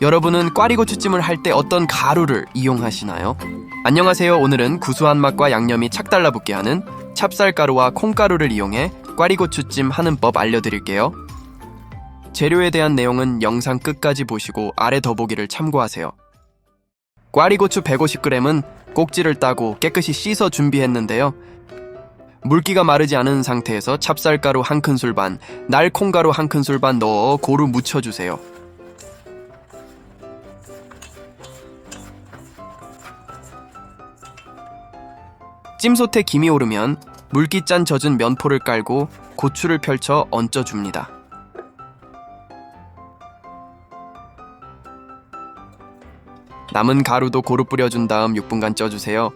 여러분은 꽈리고추찜을 할 때 어떤 가루를 이용하시나요? 안녕하세요. 오늘은 구수한 맛과 양념이 착 달라붙게 하는 찹쌀가루와 콩가루를 이용해 꽈리고추찜 하는 법 알려드릴게요. 재료에 대한 내용은 영상 끝까지 보시고 아래 더보기를 참고하세요. 꽈리고추 150g은 꼭지를 따고 깨끗이 씻어 준비했는데요. 물기가 마르지 않은 상태에서 찹쌀가루 한 큰술 반, 날콩가루 한 큰술 반 넣어 고루 묻혀주세요. 찜솥에 김이 오르면 물기짠 젖은 면포를 깔고 고추를 펼쳐 얹어줍니다. 남은 가루도 고루 뿌려준 다음 6분간 쪄주세요.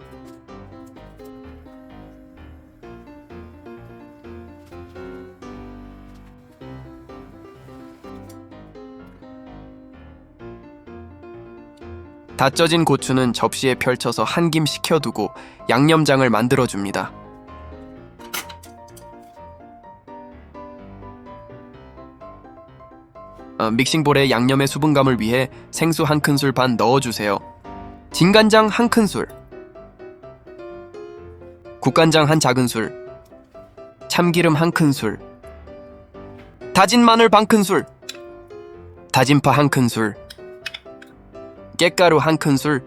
다 쪄진 고추는 접시에 펼쳐서 한 김 식혀두고 양념장을 만들어줍니다. 어, 믹싱볼에 양념의 수분감을 위해 생수 한 큰술 반 넣어주세요. 진간장 한 큰술, 국간장 한 작은술, 참기름 한 큰술, 다진 마늘 반 큰술, 다진 파 한 큰술, 깻가루 한 큰술,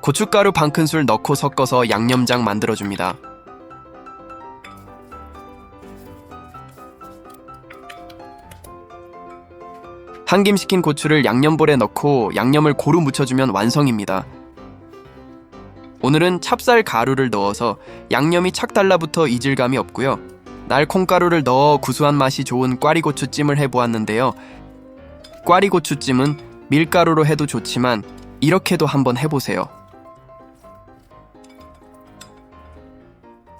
고춧가루 반 큰술 넣고 섞어서 양념장 만들어줍니다. 한김 식힌 고추를 양념볼에 넣고 양념을 고루 묻혀주면 완성입니다. 오늘은 찹쌀 가루를 넣어서 양념이 착 달라붙어 이질감이 없고요. 날 콩가루를 넣어 구수한 맛이 좋은 꽈리고추찜을 해보았는데요. 꽈리고추찜은 밀가루로 해도 좋지만 이렇게도 한번 해보세요.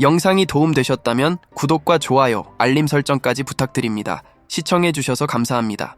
영상이 도움되셨다면 구독과 좋아요, 알림 설정까지 부탁드립니다. 시청해주셔서 감사합니다.